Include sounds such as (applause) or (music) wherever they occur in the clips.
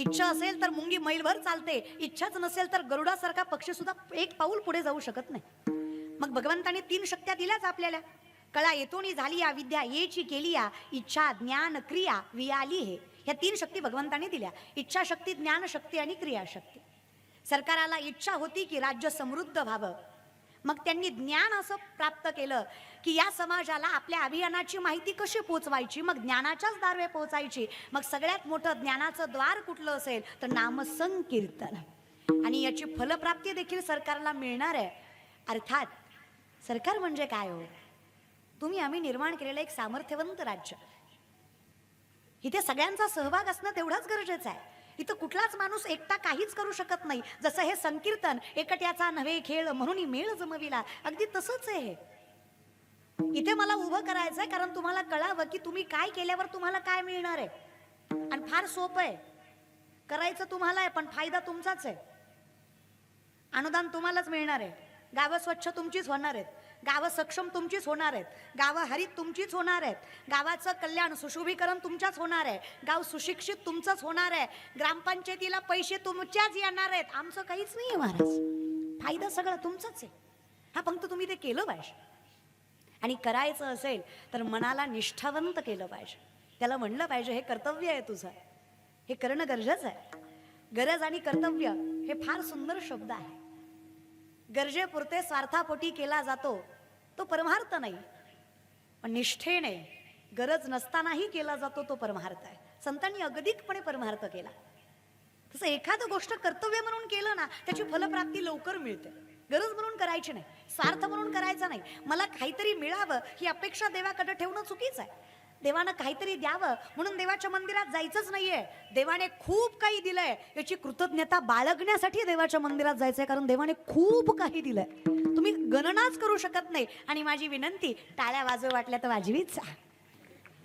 इच्छा असेल तर मुंगी मैलभर चालते. इच्छाच नसेल तर गरुडासारखा पक्षी सुद्धा एक पाऊल पुढे जाऊ शकत नाही. मग भगवंताने तीन शक्त्या दिल्याच आपल्याला. कळा येतोणी झाली या विद्या येची केली या. इच्छा ज्ञान क्रिया वियाली हे. ह्या तीन शक्ती भगवंताने दिल्या. इच्छाशक्ती ज्ञानशक्ती आणि क्रियाशक्ती. सरकाराला इच्छा होती की राज्य समृद्ध व्हावं. मग त्यांनी ज्ञान असं प्राप्त केलं की या समाजाला आपल्या अभियानाची माहिती कशी पोचवायची? मग ज्ञानाच्याच दारवे पोचायची मग सगळ्यात मोठं ज्ञानाचं द्वार कुठलं असेल? तर नामसंकीर्तन. आणि याची फलप्राप्ती देखील सरकारला मिळणार आहे. अर्थात सरकार म्हणजे काय हो? तुम्ही आम्ही निर्माण केलेलं एक सामर्थ्यवंत राज्य. इथे सगळ्यांचा सहभाग असणं तेवढाच गरजेचं आहे. इथं कुठलाच माणूस एकटा काहीच करू शकत नाही. जसं हे संकीर्तन एकट्याचा नव्हे खेळ म्हणून मेळ जमविला. अगदी तसंच आहे हे. इथे मला उभं करायचंय कारण तुम्हाला कळावं की तुम्ही काय केल्यावर तुम्हाला काय मिळणार आहे. आणि फार सोपं आहे. करायचं तुम्हाला आहे पण फायदा तुमचाच आहे. अनुदान तुम्हालाच मिळणार आहे. गावं स्वच्छ तुमचीच होणार आहेत. गावं सक्षम तुमचीच होणार आहेत. गावं हरित तुमचीच होणार आहेत. गावाचं कल्याण सुशोभीकरण तुमच्याच होणार आहे. गाव सुशिक्षित तुमचंच होणार आहे. ग्रामपंचायतीला पैसे तुमच्याच येणार आहेत. आमचं काहीच नाही आहे महाराज. फायदा सगळं तुमचंच आहे. हा फक्त तुम्ही ते केलं पाहिजे. आणि करायचं असेल तर मनाला निष्ठावंत केलं पाहिजे. त्याला म्हणलं पाहिजे हे कर्तव्य आहे तुझं. हे करणं गरजेचं आहे. गरज आणि कर्तव्य हे फार सुंदर शब्द आहे. गरजेपुरते स्वार्थापोटी केला जातो. तो परमार्थ नाही. पण निष्ठेने गरज नसतानाही केला जातो तो परमार्थ आहे. संतांनी अगदीकपणे परमार्थ केला. तसं एखादं गोष्ट कर्तव्य म्हणून केलं ना त्याची फलप्राप्ती लवकर मिळते. गरज म्हणून करायची नाही. स्वार्थ म्हणून करायचा नाही. मला काहीतरी मिळावं ही अपेक्षा देवाकडे ठेवणं चुकीचं आहे. देवानं काहीतरी द्यावं. म्हणून देवाच्या मंदिरात जायचंच नाहीये. देवाने खूप काही दिलंय. याची कृतज्ञता बाळगण्यासाठी देवाच्या मंदिरात जायचंय कारण देवाने खूप काही दिलंय. तुम्ही गणनाच करू शकत नाही. आणि माझी विनंती टाळ्या वाजव वाटल्या तर वाजवीच.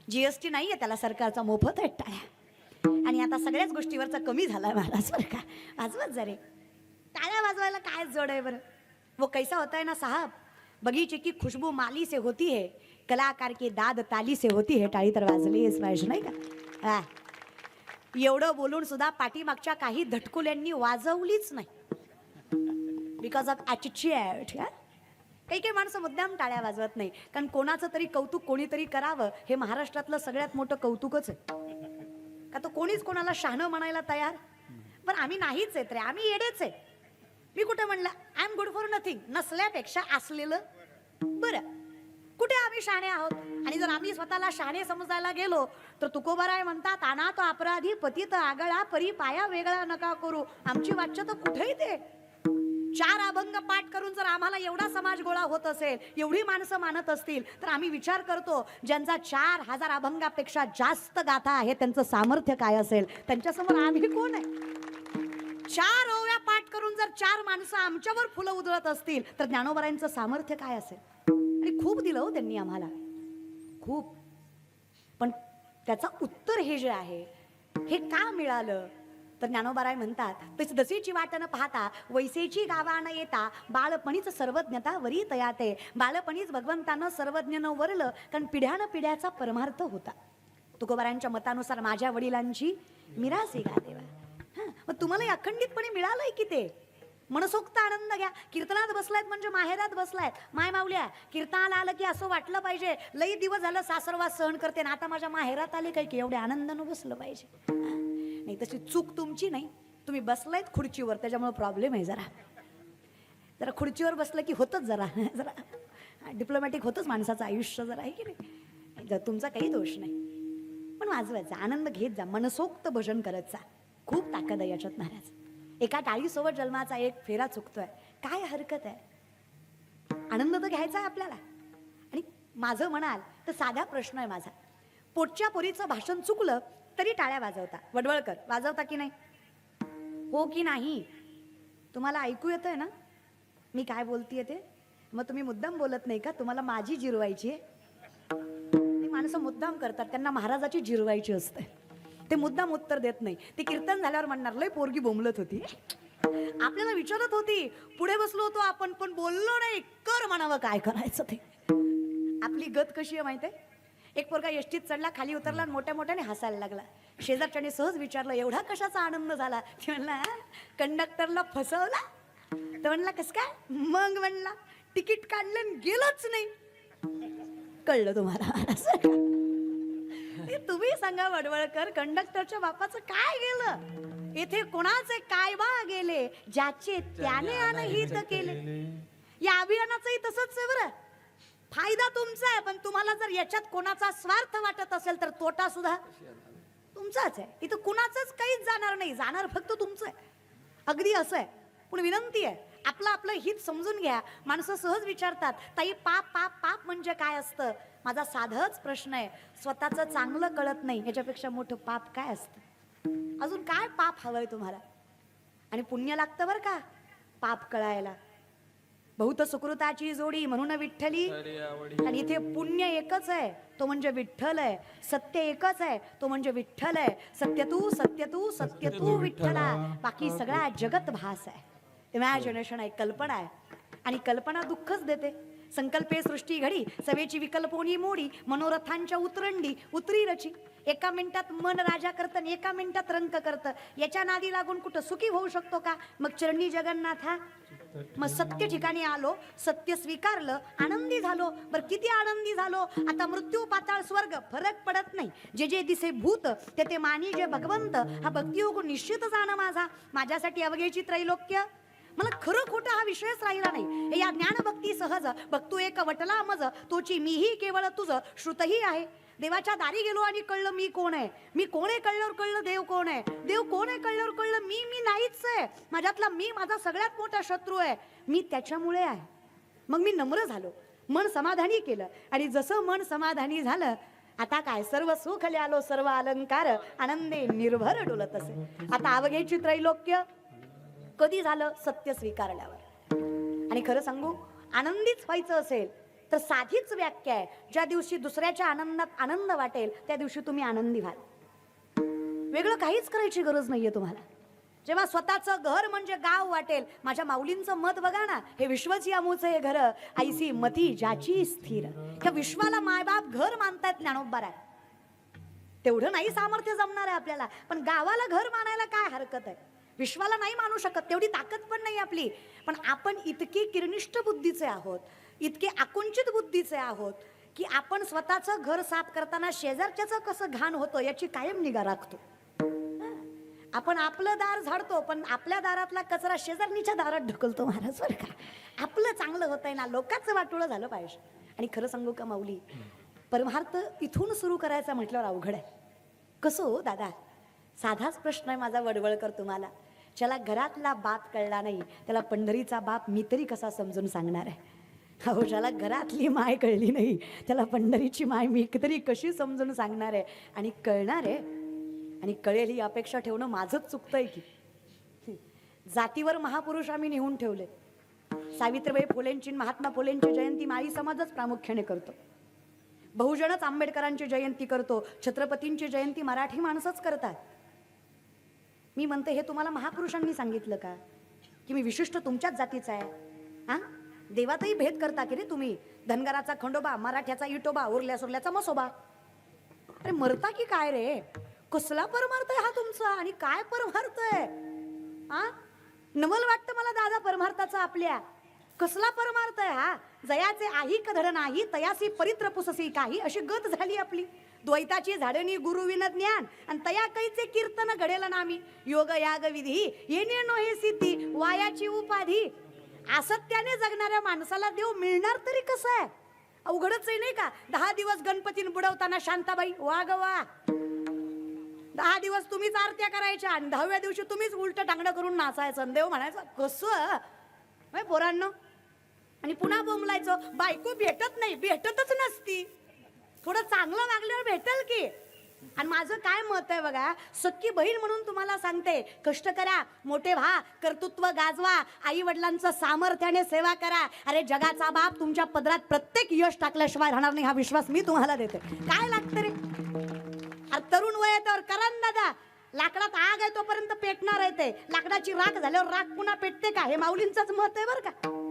जीएसटी नाहीये त्याला सरकारचा मोफत आहे टाळ्या. आणि आता सगळ्याच गोष्टीवरचा कमी झाला महाराज बरं का? वाजवत जरे टाळ्या वाजवायला काय जड आहे बरं? वो कैसा होता है ना साहब? बगीचे की खुशबू माली से होती है कलाकार की दाद ताली से होती है टाळी तर वाजलीच पाहिजे नाही का? हा. एवढं बोलून सुद्धा पाठीमागच्या काही धटकुल्यांनी वाजवलीच नाही. बिकॉज ऑफ ॲटिट्यूड काही काही माणसं मुद्दाम टाळ्या वाजवत नाही. कारण कोणाचं तरी कौतुक कोणीतरी करावं हे महाराष्ट्रातलं सगळ्यात मोठं कौतुकच आहे. का तो कोणीच कोणाला शहाणं म्हणायला तयार? पण आम्ही नाहीच आहेत रे आम्ही येडेच आहे मी कुठं म्हणलं I am good for nothing नसल्यापेक्षा असलेलं बरं. कुठे आम्ही शहाणे आहोत? आणि जर आम्ही स्वतःला शहाणे समजायला गेलो तर तुकोबराय म्हणतात आणा तो अपराधी पतित आगळा परी पाया वेगळा नका करू. आमची वाच्य तर कुठेही ते. चार अभंग पाठ करून जर आम्हाला एवढा समाज गोळा होत असेल एवढी माणसं मानत असतील तर आम्ही विचार करतो ज्यांचा चार हजार अभंगापेक्षा जास्त गाथा आहे त्यांचं सामर्थ्य काय असेल? त्यांच्यासमोर आम्ही कोण आहे? चार ओव्या पाठ करून जर चार माणसं आमच्यावर फुलं उधळत असतील तर ज्ञानोबरायांचं सामर्थ्य काय असेल? आणि खूप दिलं हो त्यांनी आम्हाला. खूप. पण त्याचं उत्तर हे जे आहे हे का मिळालं? तर ज्ञानोबाराय म्हणतात तशी दसेची वाट न पाहता वैसेची गावा न येता बाळपणीच सर्वज्ञता वरी तयाते बाळपणीच भगवंतानं सर्वज्ञनं वरलं कारण पिढ्यानं पिढ्याचा परमार्थ होता. तुकोबारांच्या मतानुसार माझ्या वडिलांची मिरासी गा देवा हां मग तुम्हाला अखंडितपणे मिळालंय की ते? मनसोक्त आनंद घ्या. कीर्तनात बसलायत म्हणजे माहेरात बसलायत. माय माऊल्या कीर्तनाला आलं की असं वाटलं पाहिजे. लई दिवस झालं सासरवास सहन करते ना आता माझ्या माहेरात आले काय की एवढ्या आनंदानं बसलं पाहिजे. नाही तशी चूक तुमची नाही. तुम्ही बसलायत खुर्चीवर त्याच्यामुळे प्रॉब्लेम आहे जरा. जरा खुर्चीवर बसलं की होतंच जरा. (laughs) जरा डिप्लोमॅटिक होतच माणसाचं आयुष्य जरा आहे की नाही? जर तुमचा काही दोष नाही. पण वाजवायचा आनंद घेत जा मनसोक्त भजन करत जा. खूप ताकद आहे याच्यात महाराज. एका डाळीसोबत जन्माचा एक फेरा चुकतोय. काय हरकत आहे? आनंद तर घ्यायचा आहे आपल्याला. आणि माझं म्हणाल तर साधा प्रश्न आहे माझा. पोटच्या पोरीचं भाषण चुकलं तरी टाळ्या वाजवता. वडवळकर वाजवता की नाही? हो की नाही? तुम्हाला ऐकू येतंय ना? मी काय बोलतीये ते? मग तुम्ही मुद्दाम बोलत नाही का? तुम्हाला माझी जिरवायची आहे. ती माणसं मुद्दाम करतात. त्यांना महाराजाची जिरवायची असते. ते मुद्दाम उत्तर देत नाही. ते कीर्तन झाल्यावर म्हणणार लय पोरगी बोंबलत होती. आपल्याला विचारत होती पुढे बसलो होतो आपण पण बोललो नाही. कर म्हणावं काय करायचं ते? आपली गत कशी आहे माहिती आहे एक पोरगा एसटीत चढला खाली उतरला आणि मोठ्या मोठ्याने हसायला लागला. शेजारच्याने सहज विचारलं एवढा कशाचा आनंद झाला? ती म्हणला कंडक्टरला फसवला. तर म्हणला कस काय? मग म्हणला तिकीट काढलं आणि गेलोच नाही. कळलं तुम्हाला तुम्ही सांगा वडवळकर कंडक्टरच्या बापाचं काय गेलं? येथे कोणाचे काय बा गेले ज्याचे त्याने अनहित केले. या अभियानाचंही तसंच आहे बरं. फायदा तुमचा आहे पण तुम्हाला जर याच्यात कोणाचा स्वार्थ वाटत असेल तर तोटा सुद्धा तुमचाच आहे. इथं कुणाचंच काहीच जाणार नाही जाणार फक्त तुमचं आहे. अगदी असं आहे. पण विनंती आहे आपलं आपलं हित समजून घ्या. माणसं सहज विचारतात ताई पाप पाप पाप म्हणजे काय असतं? माझा साधच प्रश्न आहे. स्वतःचं चांगलं कळत नाही याच्यापेक्षा मोठं पाप काय असतं? अजून काय पाप हवंय तुम्हाला? आणि पुण्य लागतं बरं का? पाप कळायला. बहुत सुकृताची जोडी म्हणून विठ्ठली. आणि इथे पुण्य एकच आहे तो म्हणजे विठ्ठल आहे. सत्य एकच आहे तो म्हणजे विठ्ठल आहे. सत्य तू सत्य तू सत्य तू विठ्ठला. बाकी सगळा जगत भास आहे. इमॅजिनेशन आहे कल्पना आहे. आणि कल्पना दुःखच देते. संकल्पे सृष्टी घडी सवेची विकल्पोनी मोडी मनोरथांच्या उतरंडी उतरी रची. एका मिनिटात मन राजा करतं आणि एका मिनिटात रंक करतं. याच्या नादी लागून कुठं सुखी होऊ शकतो का? मग चरणी जगन्नाथा मग सत्य ठिकाणी आलो सत्य स्वीकारलं आनंदी झालो. बर किती आनंदी झालो? आता मृत्यू पाताळ स्वर्ग फरक पडत नाही. जे जे दिसे भूत ते ते मानी जे भगवंत. हा भक्तियोग निश्चित जाणं माझा. माझ्यासाठी अवघेची त्रैलोक्य. मला खरं खोटं हा विषयच राहिला नाही. हे या ज्ञानभक्ती सहज बघतो एक वटला मज तोची मीही केवळ तुझं श्रुतही आहे. देवाच्या दारी गेलो आणि कळलं मी कोण आहे. मी कोण आहे कळल्यावर कळलं देव कोण आहे. देव कोण आहे कळल्यावर कळलं मी मी नाहीच आहे. माझ्यातला मी माझा सगळ्यात मोठा शत्रू आहे. मी त्याच्यामुळे आहे. मग मी नम्र झालो. मन समाधानी केलं. आणि जसं मन समाधानी झालं आता काय सर्व सुख आलो सर्व अलंकार आनंदे निर्भर डोलत असे. आता अवघेची चित्रैलोक्य कधी झालं सत्य स्वीकारल्यावर? आणि खरं सांगू आनंदीच व्हायचं असेल तर साधीच व्याख्या आहे. ज्या दिवशी दुसऱ्याच्या आनंदात आनंद वाटेल त्या दिवशी तुम्ही आनंदी व्हाल. वेगळं काहीच करायची गरज नाहीये तुम्हाला. जेव्हा स्वतःचं घर म्हणजे गाव वाटेल माझ्या माऊलींचं मत बघा ना हे विश्वची अमूचं हे घर आईसी मती ज्याची स्थिर. ह्या विश्वाला मायबाप घर मानतायत ज्ञानोबार आहे तेवढं नाही सामर्थ्य जमणार आहे आपल्याला पण गावाला घर मानायला काय हरकत आहे? विश्वाला नाही मानू शकत तेवढी ताकद पण नाही आपली. पण आपण इतके किरनिष्ठ बुद्धीचे आहोत इतके आकुंचित बुद्धीचे आहोत की आपण स्वतःचं घर साफ करताना शेजारच्याचं कसं घाण होतं याची कायम निगा राखतो. आपण आपलं दार झाडतो पण आपल्या दारातला कचरा शेजारणीच्या दारात ढकलतो महाराज बरं का? आपलं चांगलं होतंय ना लोकांचं वाटोळं झालं पाहिजे. आणि खरं सांगू का माऊली परमार्थ इथून सुरू करायचा म्हटल्यावर अवघड आहे. कसं हो दादा? साधाच प्रश्न आहे माझा वडवळकर तुम्हाला. ज्याला घरातला बाप कळला नाही त्याला पंढरीचा बाप मी तरी कसा समजून सांगणार आहे? अहो ज्याला घरातली माय कळली नाही त्याला पंढरीची माय मी तरी कशी समजून सांगणार आहे? आणि कळणार आहे? आणि कळेल ही अपेक्षा ठेवणं माझंच चुकतंय की. जातीवर महापुरुष आम्ही नेऊन ठेवले. सावित्रीबाई फुलेंची महात्मा फुलेंची जयंती माळी समाजच प्रामुख्याने करतो. बहुजनच आंबेडकरांची जयंती करतो छत्रपतींची जयंती मराठी माणसंच करतात. मी म्हणते हे तुम्हाला महापुरुषांनी सांगितलं का? की मी विशिष्ट तुमच्याच जातीचा आहे. हा देवातही भेद करता की रे तुम्ही? धनगराचा खंडोबा मराठ्याचा इटोबा उरल्या सुरल्याचा मसोबा. अरे मरता की काय रे? कसला परमार्थ आहे हा तुमचा? आणि काय परमार्थ आहे हा नवल वाटतं मला दादा परमार्थाचा आपल्या. कसला परमार्थ आहे हा? जयाचे आही कधड नाही तयासी परित्र पुससी काही अशी गत झाली आपली. द्वैताची झाडणी गुरुविन ज्ञान. आणि तया कैचे कीर्तन घडेल नामी योग याग विधी येणे नो हे सिद्धी वायाची उपाधी. असत्याने जगणाऱ्या माणसाला देव मिळणार तरी कसं आहे? अवघडच आहे नाही का? दहा दिवस गणपतीन बुडवताना शांताबाई वा ग वा. दहा दिवस तुम्हीच आरत्या करायच्या आणि दहाव्या दिवशी तुम्हीच उलट टांगडं करून नाचायचं. देव म्हणायचं कसं? होय पोरांनो? आणि पुन्हा बोंबलायचं बायको भेटत नाही भेटतच नसती. थोडं चांगलं वागल्यावर भेटेल की. आणि माझं काय मत आहे बघा सक्की बहीण म्हणून तुम्हाला सांगते कष्ट करा मोठे व्हा कर्तृत्व गाजवा आई वडिलांचं सामर्थ्याने सेवा करा. अरे जगाचा बाप तुमच्या पदरात प्रत्येक यश टाकल्याशिवाय राहणार नाही हा विश्वास मी तुम्हाला देते. काय लागतं रे? अरे तरुण वय तर करा ना दादा लाकडात आग आहे तोपर्यंत पेटणार आहे ते. लाकडाची राख झाल्यावर राख पुन्हा पेटते का? हे माऊलींचंच मत आहे बरं का?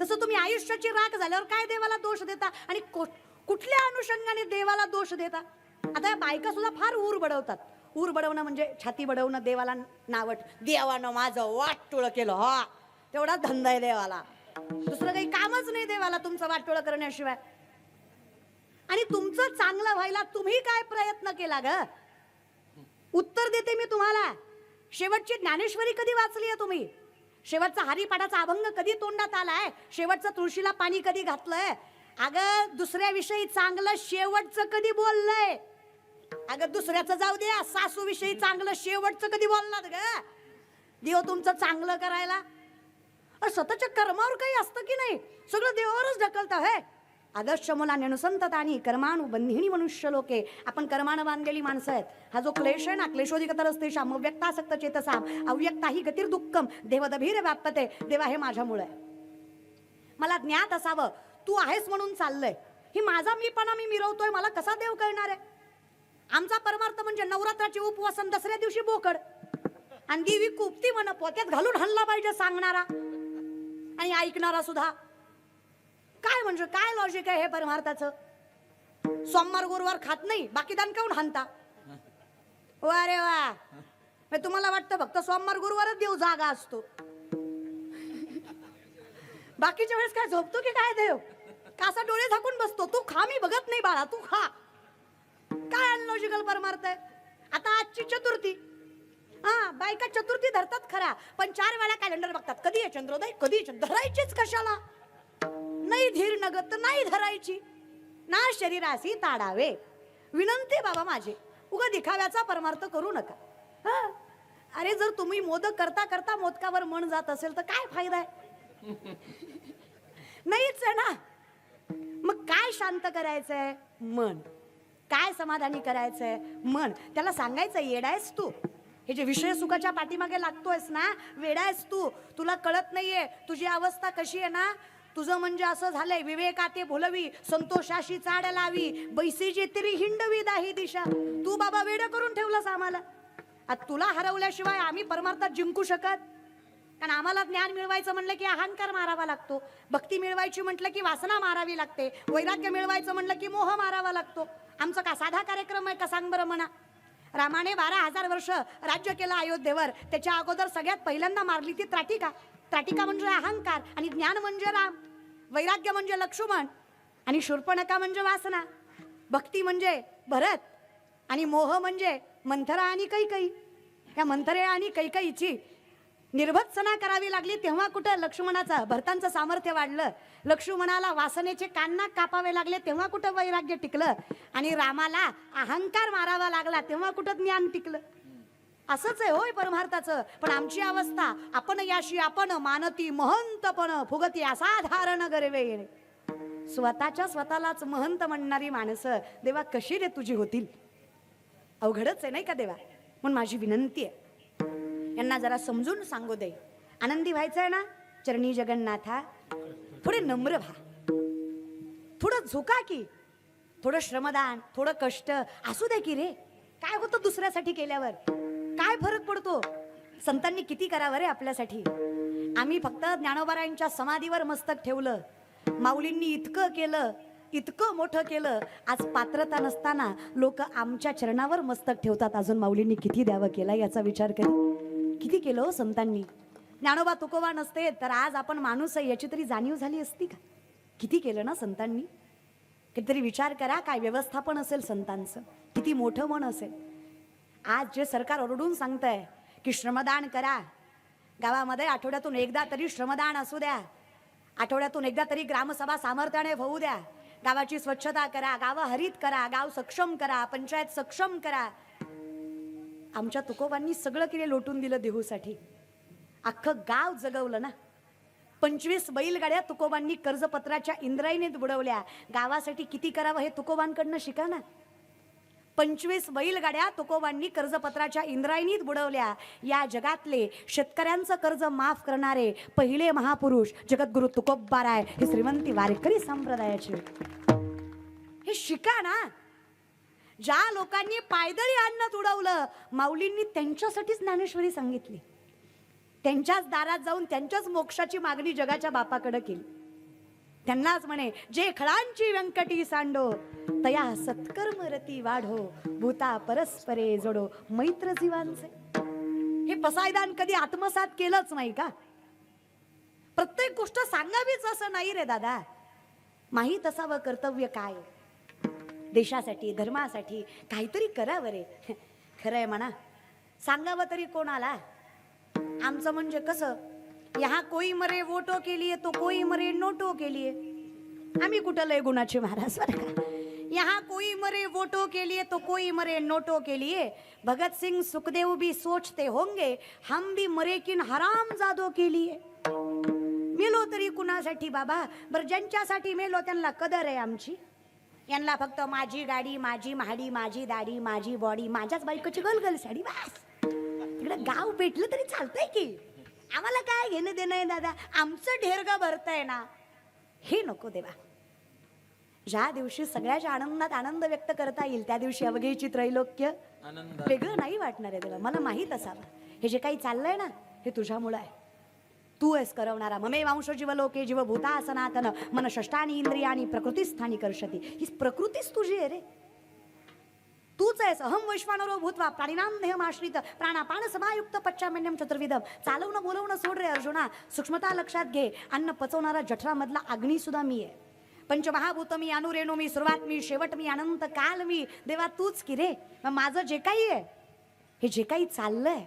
तसं तुम्ही आयुष्याची राख झाल्यावर काय देवाला दोष देता? आणि को- कुठल्या अनुषंगाने देवाला दोष देता आता या बायका सुद्धा फार ऊर बडवतात. ऊर बडवणं म्हणजे छाती बडवणं देवाला नावट. देवानं माझं वाटोळ केलं हा. तेवढाच धंदा आहे देवाला. दुसरं काही कामच नाही देवाला तुमचं वाटोळ करण्याशिवाय. आणि तुमचं चांगलं व्हायला तुम्ही काय प्रयत्न केला ग? उत्तर देते मी तुम्हाला. शेवटची ज्ञानेश्वरी कधी वाचली आहे तुम्ही? शेवटचा हरिपाठाचा अभंग कधी तोंडात आलाय? शेवटचं तुळशीला पाणी कधी घातलंय? अगं दुसऱ्याविषयी चांगलं शेवटचं कधी बोललंय? अगं दुसऱ्याचं जाऊ द्या सासूविषयी चांगलं शेवटचं कधी बोललात ग? देव तुमचं चांगलं करायला. स्वतःच्या कर्मावर काही असतं की नाही? सगळं देवावरच ढकलतं हे? आदर्श मुलाने अनुसंतत आणि कर्माणु बंधिनी मनुष्य लोके. आपण कर्मानं बांधलेली माणसं आहेत. हा जो क्लेश आहे ना क्लेशोधिकतर असते शाम अव्यक्तासक्त चेतसा अव्यक्ता ही गतीर दुःखम देवदभीर व्यापते देवा हे माझ्यामुळे मला ज्ञात असावं. तू आहेस म्हणून चाललंय. ही माझा मीपणा मी मिरवतोय मला कसा देव कळणार आहे? आमचा परमार्थ म्हणजे नवरात्राची उपवासन दसऱ्या दिवशी बोकड. आणि देवी कुपती म्हण पोत्यात घालून हल्ला पाहिजे सांगणारा. आणि ऐकणारा सुद्धा. काय म्हणजे काय लॉजिक आहे हे परमार्थाचं? सोमवार गुरुवार खात नाही बाकी दान काऊन हानता वा. रे वा तुम्हाला वाटतं फक्त सोमवार गुरुवारच देव जागा असतो. बाकीच्या वेळेस काय झोपतो की काय देव? कासा डोळे झाकून बसतो. तू खा मी बघत नाही बाळा तू खा. काय अनलॉजिकल परमार्थ आहे आता आजची चतुर्थी. हा बायका चतुर्थी धरतात खरा पण चार वेळा कॅलेंडर बघतात. कधी आहे चंद्रोदय? कधी धरायचीच कशाला? नाही धीर नगत नाही धरायची. ना शरीराशी ताडावे. विनंती बाबा माझे उगा दिखाव्याचा परमार्थ करू नका. हा. अरे जर तुम्ही मोदक करता करता मोदकावर मन जात असेल तर काय फायदा आहे? (laughs) नाहीच आहे ना. मग काय शांत करायचंय? मन. काय समाधानी करायचंय? मन. त्याला सांगायचं येडायस तू. हे जे विषय सुखाच्या पाठीमागे लागतोयस ना वेडायस तू. तुला कळत नाहीये तुझी अवस्था कशी आहे ना? तुझं म्हणजे असं झालंय विवेकाते भुलवी संतोषाशी चाड लावी बैसीची तरी हिंडवी दाही दिशा. तू बाबा वेड करून ठेवलंस आम्हाला. आता तुला हरवल्याशिवाय आम्ही परमार्थात जिंकू शकत? कारण आम्हाला ज्ञान मिळवायचं म्हणलं की अहंकार मारावा लागतो. भक्ती मिळवायची म्हटलं की वासना मारावी लागते. वैराग्य मिळवायचं म्हटलं की मोह मारावा लागतो. आमचं का साधा कार्यक्रम आहे का सांग बरं म्हणा. रामाने बारा हजार वर्ष राज्य केलं अयोध्येवर. त्याच्या अगोदर सगळ्यात पहिल्यांदा मारली ती त्राटिका. त्राटिका म्हणजे अहंकार आणि ज्ञान म्हणजे राम. वैराग्य म्हणजे लक्ष्मण आणि शूर्पणका म्हणजे वासना. भक्ती म्हणजे भरत आणि मोह म्हणजे मंथरा आणि कैकई या मंथरे आणि कैकईची निर्भत्सना करावी लागली तेव्हा कुठं लक्ष्मणाचं भरतांचं सामर्थ्य वाढलं. लक्ष्मणाला वासनेचे कान्ना कापावे लागले तेव्हा कुठं वैराग्य टिकलं? आणि रामाला अहंकार मारावा लागला तेव्हा कुठं ज्ञान टिकलं? असंच आहे होय परमार्थाचं. पण आमची अवस्था आपण याशी आपण मानती महंतपण फुगती असाधारण गरवे येणे. स्वतःच्या स्वतःलाच महंत म्हणणारी माणसं देवा कशी रे तुझी होतील? अवघडच आहे नाही का देवा? म्हणून माझी विनंती आहे. यांना जरा समजून सांगू दे. आनंदी व्हायचं आहे ना? चरणी जगन्नाथा थोडे नम्र व्हा. थोडं झोका की. थोडं श्रमदान थोडं कष्ट. असू दे की रे. काय होतं दुसऱ्यासाठी केल्यावर? काय फरक पडतो? संतांनी किती करावं रे आपल्यासाठी? आम्ही फक्त ज्ञानोबारायांच्या समाधीवर मस्तक ठेवलं. माऊलींनी इतकं केलं इतकं मोठं केलं. आज पात्रता नसताना लोक आमच्या चरणावर मस्तक ठेवतात. अजून माऊलींनी किती द्यावं केला याचा विचार करी किती केलं हो संतांनी? ज्ञानोबा तुकोबा नसते तर आज आपण माणूस आहे याची तरी जाणीव झाली असती का? किती केलं ना संतांनी? कितीतरी विचार करा काय व्यवस्थापन असेल संतांचं? किती मोठं मन असेल? आज जे सरकार ओरडून सांगतंय की श्रमदान करा. गावामध्ये आठवड्यातून एकदा तरी श्रमदान असू द्या. आठवड्यातून एकदा तरी ग्रामसभा सामर्थ्याने होऊ द्या. गावाची स्वच्छता करा गावं हरित करा गाव सक्षम करा पंचायत सक्षम करा. आमच्या तुकोबांनी सगळं किरे लोटून दिलं देहूसाठी. अख्खं गाव जगवलं ना. पंचवीस बैलगाड्या तुकोबांनी कर्जपत्राच्या इंद्रायणीत बुडवल्या. गावासाठी किती करावं हे तुकोबांकडनं शिका ना. पंचवीस बैलगाड्या तुकोबांनी कर्जपत्राच्या इंद्रायणीत बुडवल्या. या जगातले शेतकऱ्यांचं कर्ज माफ करणारे पहिले महापुरुष जगद्गुरु तुकोबाराय हे श्रीमंती वारकरी संप्रदायाचे. हे शिका ना. ज्या लोकांनी पायदळी अन्नत उडवलं माऊलींनी त्यांच्यासाठीच ज्ञानेश्वरी सांगितली. त्यांच्याच दारात जाऊन त्यांच्याच मोक्षाची मागणी जगाच्या बापाकडे केली. त्यांनाच म्हणे जे खळांची व्यंकटी सांडो तया सत्कर्म रती वाढो भूता परस्परे जोडो मैत्र जीवांचे. हे पसायदान कधी आत्मसात केलंच नाही का? प्रत्येक गोष्ट सांगावीच असं नाही रे दादा. माहीत असावं कर्तव्य काय? देशासाठी धर्मासाठी काहीतरी करावं रे खरंय म्हणा. सांगावं तरी कोणाला? आमचं म्हणजे कसं? यहाँ कोई मरे वोटो के लिए तो कोई मरे नोटो के लिए. आम्ही कुठं लय गुणाचे महाराज बरं का? यहाँ कोई मरे वोटो के लिए तो कोई मरे नोटो के लिए. भगत सिंह सुखदेव भी सोचते होंगे हम भी मरे किन हराम जादो के लिए. मेलो तरी कुणासाठी बाबा? बरं ज्यांच्यासाठी मेलो त्यांना कदर आहे आमची. यांना फक्त माझी गाडी माझी महाडी माझी दाढी माझी बॉडी माझ्याच बायकोची गलगल साडी बस. तिकडे गाव भेटलं तरी चालतंय की. आम्हाला काय घेणं देणं आहे दादा? आमचं ढेरगा भरतंय ना. हे नको देवा. ज्या दिवशी सगळ्याच्या आनंदात आनंद व्यक्त करता येईल त्या दिवशी अवघेची त्रैलोक्य वेगळं नाही वाटणार आहे तुला मला माहीत असावं. हे जे काही चाललंय ना हे तुझ्यामुळं आहे. तू आहेस करवणारा. ममे वांश जीव लोके जीव भूता सनातन. मन षष्टानी इंद्रियानी प्रकृतीस्थानी कर्षती. ही प्रकृतीच तुझी आहे रे. तूच आहेस. अहम वैश्वानरो भूतवा प्राणिनाम देहमाश्रित प्राणापान समायुक्त पच्चामन्यम चतुर्विधम चालवणं बोलवणं सोड रे अर्जुना. सूक्ष्मता लक्षात घे. अन्न पचवणारा जठरामधला अग्नी सुद्धा मी आहे. पंचमहाभूत मी अनुरेणू मी सुरुवात मी शेवट मी अनंत काल मी देवा तूच की रे? मग माझं जे काही आहे हे जे काही चाललंय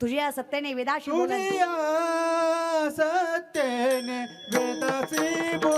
तुझ्या सत्याने वेदाशी बोलत दुनिया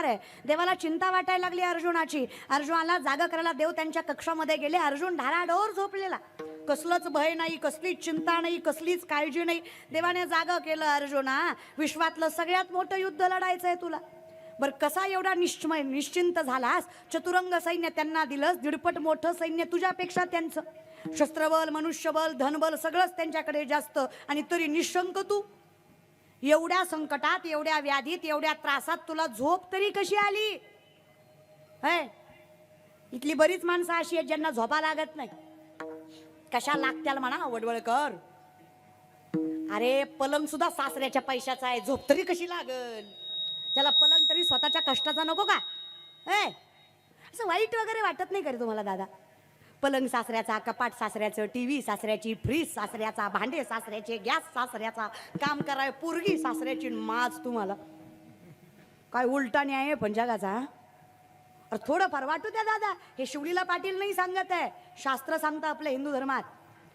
होणार आहे. देवाला चिंता वाटायला लागली अर्जुनाची. अर्जुनाला जागा करायला देव त्यांच्या कक्षामध्ये गेले. अर्जुन ढाराडोर झोपलेला. कसलंच भय नाही कसलीच चिंता नाही कसलीच काळजी नाही. देवाने जागं केलं अर्जुना. विश्वातलं सगळ्यात मोठं युद्ध लढायचंय तुला. बर कसा एवढा निश्चमय निश्चिंत झालास? चतुरंग सैन्य त्यांना दिलंस दीडपट मोठं सैन्य तुझ्यापेक्षा त्यांचं. शस्त्रबल मनुष्यबल धनबल सगळंच त्यांच्याकडे जास्त. आणि तरी निशंक तू. एवढ्या संकटात एवढ्या व्याधीत एवढ्या त्रासात तुला झोप तरी कशी आली? है? इथली बरीच माणसं अशी आहेत ज्यांना झोपा लागत नाही. कशा लागत्याल म्हणा वडवळकर अरे पलंग सुद्धा सासऱ्याच्या पैशाचा आहे झोप तरी कशी लागल? त्याला पलंग तरी स्वतःच्या कष्टाचा नको का? ए असं वाईट वगैरे वाटत नाही का रे तुम्हाला दादा. पलंग सासऱ्याचा कपाट सासऱ्याचं टी व्ही सासऱ्याची फ्रीज सासऱ्याचा भांडे सासऱ्याचे गॅस सासऱ्याचा काम कराय पोरगी सासऱ्याची माज तुम्हाला. काय उलटा न्याय आहे पण जगाचा अरे थोडंफार वाटू द्या दादा हे शिवलीला पाटील नाही सांगत आहे. शास्त्र सांगतं आपल्या हिंदू धर्मात.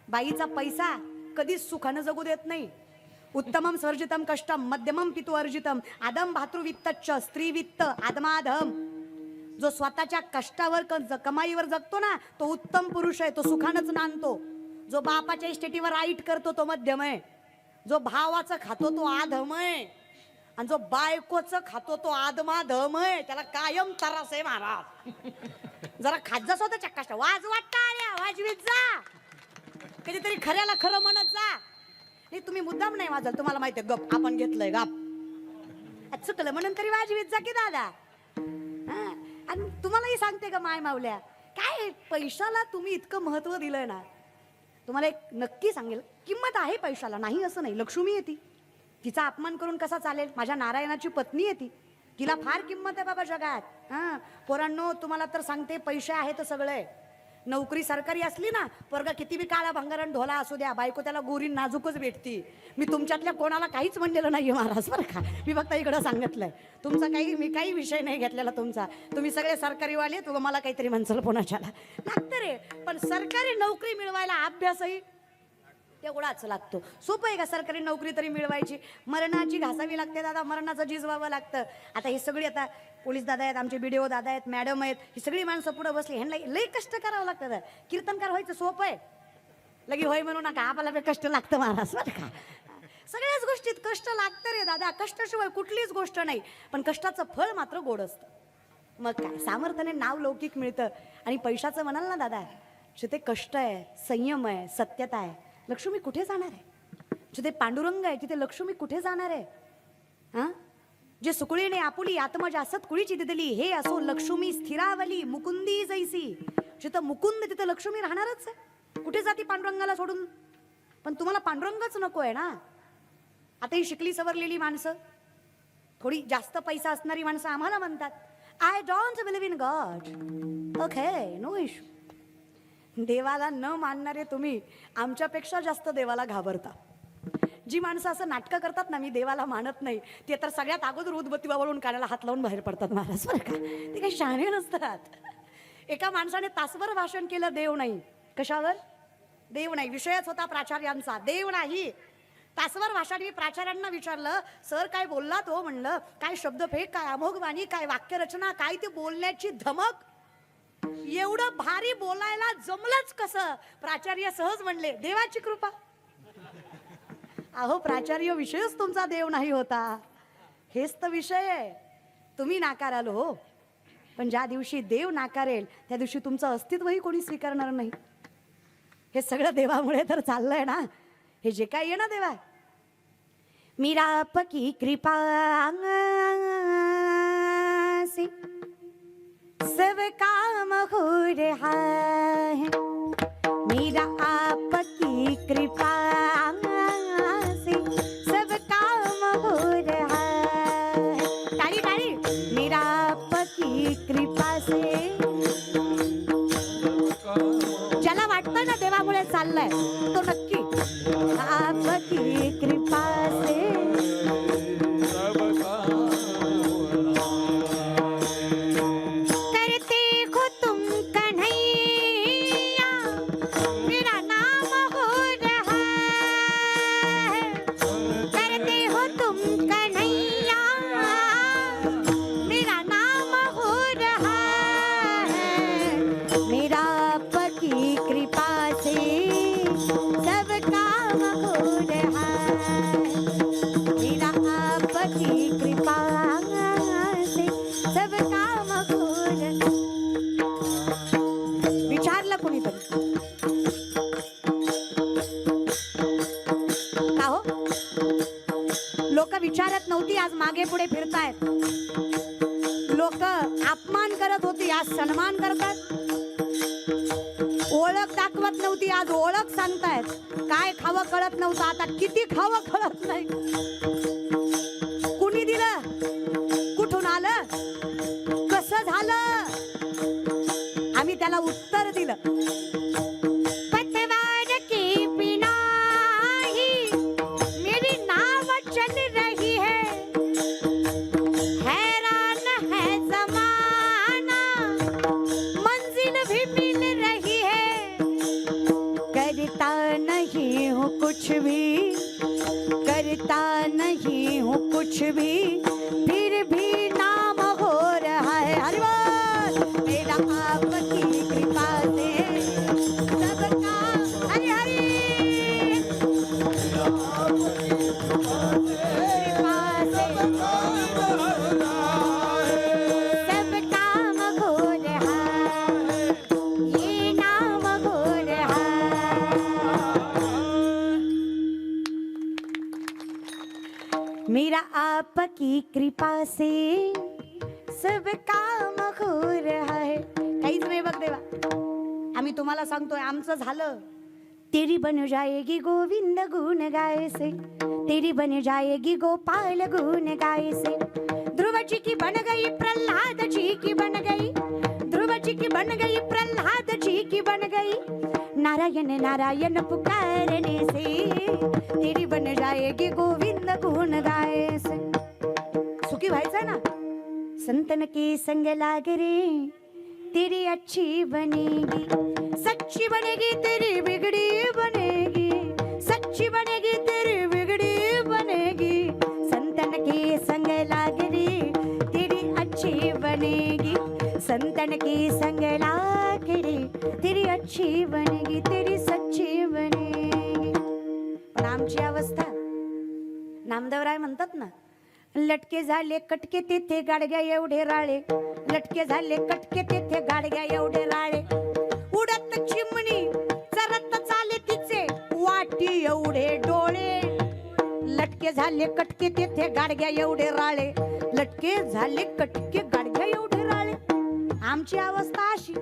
बाईचा पैसा कधीच सुखानं जगू देत नाही. उत्तमम स्वर्जितम कष्टम मध्यमम पितू अर्जितम आदम भातृवित्तच्च स्त्री वित्त आदमाधम. जो स्वतःच्या कष्टावर क- ज- कमाईवर जगतो ना तो उत्तम पुरुष आहे तो सुखानच नांदतो. जो बापाच्या इस्टेटीवर राईट करतो तो मध्यम आहे जो भावाचं खातो तो आधम आहे आणि जो बायकोचं खातो तो आदमाधम आहे त्याला कायम तरास आहे महाराज. (laughs) जरा खात जा स्वतःच्या कष्ट. वाज वाटता वाजवीत जा. कधीतरी खऱ्याला खरं म्हणत जा. नाही तुम्ही मुद्दाम नाही वाजल तुम्हाला माहिती आहे गप. आपण घेतलंय गप. चुकलं म्हणून तरी वाजवीत जा की दादा. आणि तुम्हालाही सांगते का माय मावल्या? काय पैशाला तुम्ही इतकं महत्त्व दिलंय ना? तुम्हाला एक नक्की सांगेल किंमत आहे पैशाला नाही असं नाही. लक्ष्मी येते तिचा अपमान करून कसा चालेल? माझ्या नारायणाची पत्नी येते तिला फार किंमत आहे बाबा जगात. हां पोरांनो तुम्हाला तर सांगते पैसे आहेत सगळं. आहे नोकरी सरकारी असली ना पोरगा किती बी काळा भंगारण ढोला असू द्या बायको त्याला गोरी नाजूकच भेटती. मी तुमच्यातल्या कोणाला काहीच म्हणलेलं नाही महाराज बरं का? मी फक्त इकडं सांगितलंय. तुमचा काही मी काही विषय नाही घेतलेला तुमचा. तुम्ही सगळे सरकारीवाले तुम्हाला काहीतरी म्हणसाल कोणाच्याला. लागतं रे पण सरकारी नोकरी मिळवायला अभ्यासही तेवढाच लागतो. सोपं आहे का सरकारी नोकरी तरी मिळवायची? मरणाची घासावी लागते दादा मरणाचं झिजवावं लागतं. आता ही सगळी आता पोलीस दादा आहेत आमचे बीडीओ दादा आहेत मॅडम आहेत ही सगळी माणसं पुढं बसली. ह्यांना लई कष्ट करावं लागतं दादा. कीर्तनकार व्हायचं सोपं आहे. लगी होय म्हणू नका आपल्याला बी कष्ट लागतं महाराज बरं का? सगळ्याच गोष्टीत कष्ट लागतं रे दादा. कष्टाशिवाय कुठलीच गोष्ट नाही. पण कष्टाचं फळ मात्र गोड असतं. मग काय? सामर्थ्याने नाव लौकिक मिळतं. आणि पैशाचं म्हणाल ना दादा ते कष्ट आहे संयम आहे सत्यता आहे लक्ष्मी कुठे जाणार आहे? जिथे पांडुरंग आहे तिथे लक्ष्मी कुठे जाणार आहे? हां? जे सुकुळीने आपुली आत्मजा सतकुळीची दिदली हे असो लक्ष्मी स्थिरावली मुकुंदी जैसी. जिथं मुकुंद तिथं लक्ष्मी राहणारच आहे. कुठे जाती पांडुरंगाला सोडून? पण तुम्हाला पांडुरंगच नको आहे ना? आता ही शिकली सवरलेली माणसं. थोडी जास्त पैसा असणारी माणसं आम्हाला म्हणतात I don't believe in God okay no issue देवाला न मानणारे तुम्ही आमच्यापेक्षा जास्त देवाला घाबरता. जी माणसं असं नाटकं करतात ना मी देवाला मानत नाही ते तर सगळ्यात अगोदर उदबत्ती वळून काढायला हात लावून बाहेर पडतात महाराज बरं का? ते काही शहाणे नसतात. एका माणसाने तासभर भाषण केलं देव नाही. कशावर? देव नाही. विषयच होता प्राचार्यांचा. देव नाही. तासभर भाषण मी प्राचार्यांना विचारलं सर काय बोलला तो हो? म्हणलं काय शब्दफेक काय अमोघवाणी काय वाक्यरचना काय ते बोलण्याची धमक? एवढं भारी बोलायला जमलंच कसं प्राचार्य सहज म्हणले देवाची कृपा अहो प्राचार्य विषयच तुमचा देव नाही होता हेच तर विषय आहे तुम्ही नाकाराल हो पण ज्या दिवशी देव नाकारेल त्या दिवशी तुमचं अस्तित्वही कोणी स्वीकारणार नाही हे सगळं देवामुळे तर चाललंय ना हे जे काय ये ना देवा मीरा पकी कृपा से सब काम हो रहा है मेरा आपकी कृपा से सब काम हो रहा है मेरा आपकी कृपा से ज्याला वाटतं ना देवामुळे चाललंय तो नक्की आपकी कृपा से आता किती खावं आपकी से सब काम खुर आहे है। काही काहीच नाही बघ देवा आम्ही तुम्हाला सांगतोय आमचं झालं. तेरी बन जाएगी गोविंद गुण गायसे तेरी बन जाएगी गोपाल गुण गायसे। ध्रुव जी की बन गई प्रल्हाद जी की बन गई। ध्रुव जी की बन गई प्रल्हाद जी की बन गई। नारायण नारायण पुकारने से तेरी बन जाएगी गोविंद गुण गायसे। योगी व्हायचा ना? संतन की संग लाग रे तेरी अच्छी बनेगी सच्ची बनेगी तेरी बिगड़ी बनेगी सच्ची बनेगी तेरी बिगड़ी बनेगी संतन की संग लाग रे तेरी अच्छी बनेगी संतन की संग लाग रे तेरी अच्छी बनेगी तेरी सच्ची बनेगी। पण आमची अवस्था नामदेवराय म्हणतात ना लटके झाले कटके तेथे गाडग्या एवढे राळे. लटके झाले कटके तेथे गाडग्या एवढे राळे. उडत चिमणी चरत चाले तिचे. वाटी एवढे डोळे. लटके झाले कटके तेथे गाडग्या एवढे राळे. लटके झाले कटके गाडग्या एवढे राळे. आमची अवस्था अशी.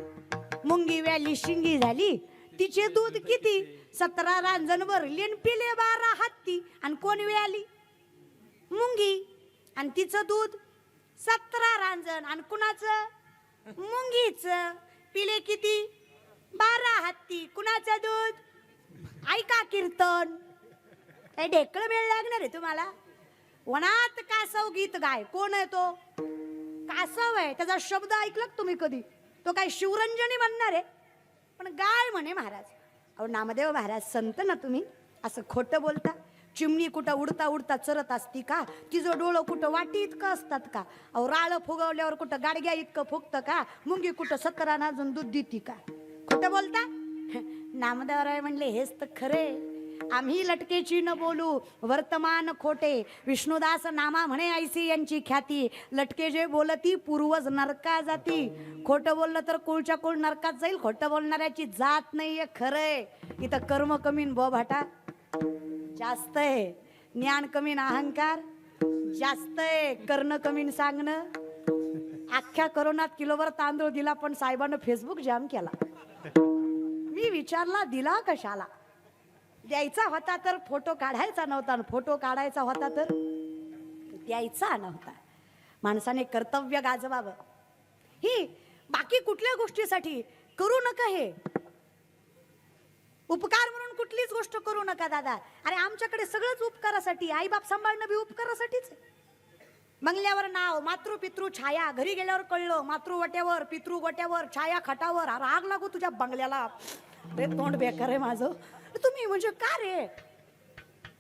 मुंगी व्याली शिंगी झाली. तिचे दूध किती? सतरा रांजण भरली आणि पिले बारा हत्ती. आणि कोण व्याली? मुंगी. आणि तिचं दूध सतरा रांजण आणि कुणाचं? मुंगीच. पिले किती? बारा हत्ती. कुणाचं दूध? ऐका कीर्तन. काही ढेकळं वेळ लागणार आहे तुम्हाला? वनात कासव गीत गाय. कोण आहे तो? कासव आहे. त्याचा शब्द ऐकलं तुम्ही कधी? तो काय शिवरंजनी म्हणणार आहे? पण गाय म्हणे महाराज. अहो नामदेव महाराज संत ना तुम्ही? असं खोटं बोलता? चिमणी कुठं उडता उडता चरत असती का? तिचं डोळं कुठं वाटी इतकं असतात का? अहो राळं फुगवल्यावर कुठं गाडग्या इतकं फुगतं का? मुंगी कुठं सतरा नाजून दूध देती का? खोटं बोलता? (laughs) नामदेवराय म्हणले हेच तर खरे आम्ही लटकेची न बोलू वर्तमान खोटे. विष्णुदास नामा म्हणे ऐसी यांची ख्याती. लटके जे बोलती पूर्वज नरका जाती. खोटं बोललं तर कुळच्या कुळ नरकात जाईल. खोटं बोलणाऱ्याची जात नाहीये खरंय इथं कर्म कमीन बो भाटा. जास्त आहे. ज्ञान कमीन अहंकार जास्त आहे कर्ण कमीन सांगणं. अख्ख्या करोनात किलोवर तांदूळ दिला पण साहेबानं फेसबुक जाम केला. मी विचारला दिला कशाला? द्यायचा होता तर फोटो काढायचा नव्हता फोटो काढायचा होता तर द्यायचा नव्हता. माणसाने कर्तव्य गाजवावं. ही बाकी कुठल्या गोष्टीसाठी करू नका हे. उपकार म्हणून कुठलीच गोष्ट करू नका दादा. अरे आमच्याकडे सगळंच उपकारासाठी आई बाप सांभाळणं बी उपकारासाठीच बंगल्यावर नाव मातृ पितृ छाया घरी गेल्यावर कळलं मातृ वट्यावर पितृ गोट्यावर छाया खटावर राग आग लागू तुझ्या बंगल्याला. रे तोंड बेकार आहे माझं. तुम्ही म्हणजे का रे?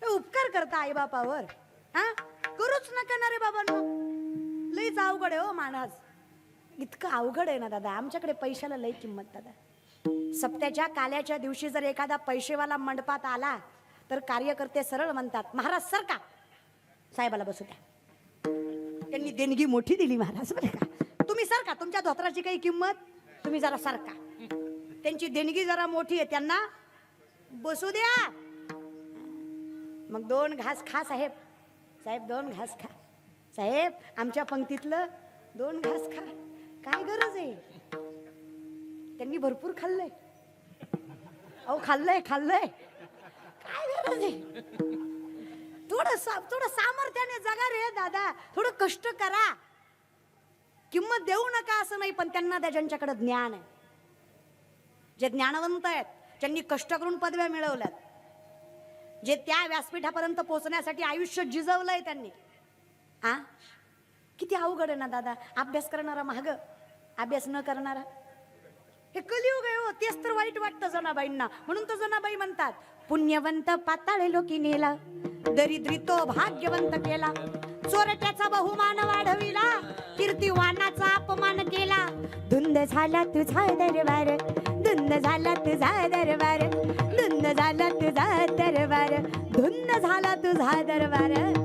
उपकार करता आई बापावर हा? करूच नका ना रे बाबांनो. लईच अवघड आहे हो मानस. इतकं अवघड आहे ना दादा. आमच्याकडे पैशाला लई किंमत दादा. सप्त्याच्या काल्याच्या दिवशी जर एखादा पैसेवाला मंडपात आला तर कार्यकर्ते सरळ म्हणतात महाराज सर का? साहेबाला बसू द्या. त्यांनी देणगी मोठी दिली महाराज बरं का? तुम्ही सारखा तुमच्या धोत्राची काही किंमत? तुम्ही जरा सारखा त्यांची देणगी जरा मोठी आहे त्यांना बसू द्या. मग दोन घास खा साहेब. साहेब दोन घास खा. साहेब आमच्या पंक्तीतलं दोन घास खा. काय ग? त्यांनी भरपूर खाल्लंय. अहो खाल्लंय खाल्लंय. काय गरज आहे? थोडं सा थोडं सामर्थ्याने जगा रे दादा. थोडं कष्ट करा. किंमत देऊ नका असं नाही पण त्यांना द्या ज्यांच्याकडे ज्ञान आहे. जे ज्ञानवंत आहेत ज्यांनी कष्ट करून पदव्या मिळवल्यात. जे त्या व्यासपीठापर्यंत पोहोचण्यासाठी आयुष्य जिजवलंय त्यांनी. आ? किती अवघड आहे ना दादा. अभ्यास करणारा महाग अभ्यास न करणारा. हे कलियुग आहे हो तेच तर वाईट वाटतं जनाबाईंना. म्हणून तर जनाबाई म्हणतात पुण्यवंत पाताळे लोकी नेला दरिद्री तो भाग्यवंत केला चोरट्याचा बहुमान वाढविला कीर्तिवानाचा अपमान केला. धुंद झाला तुझा दरबार धुंद झाला तुझा दरबार धुंद झाला तुझा दरबार धुंद झाला तुझा दरबार.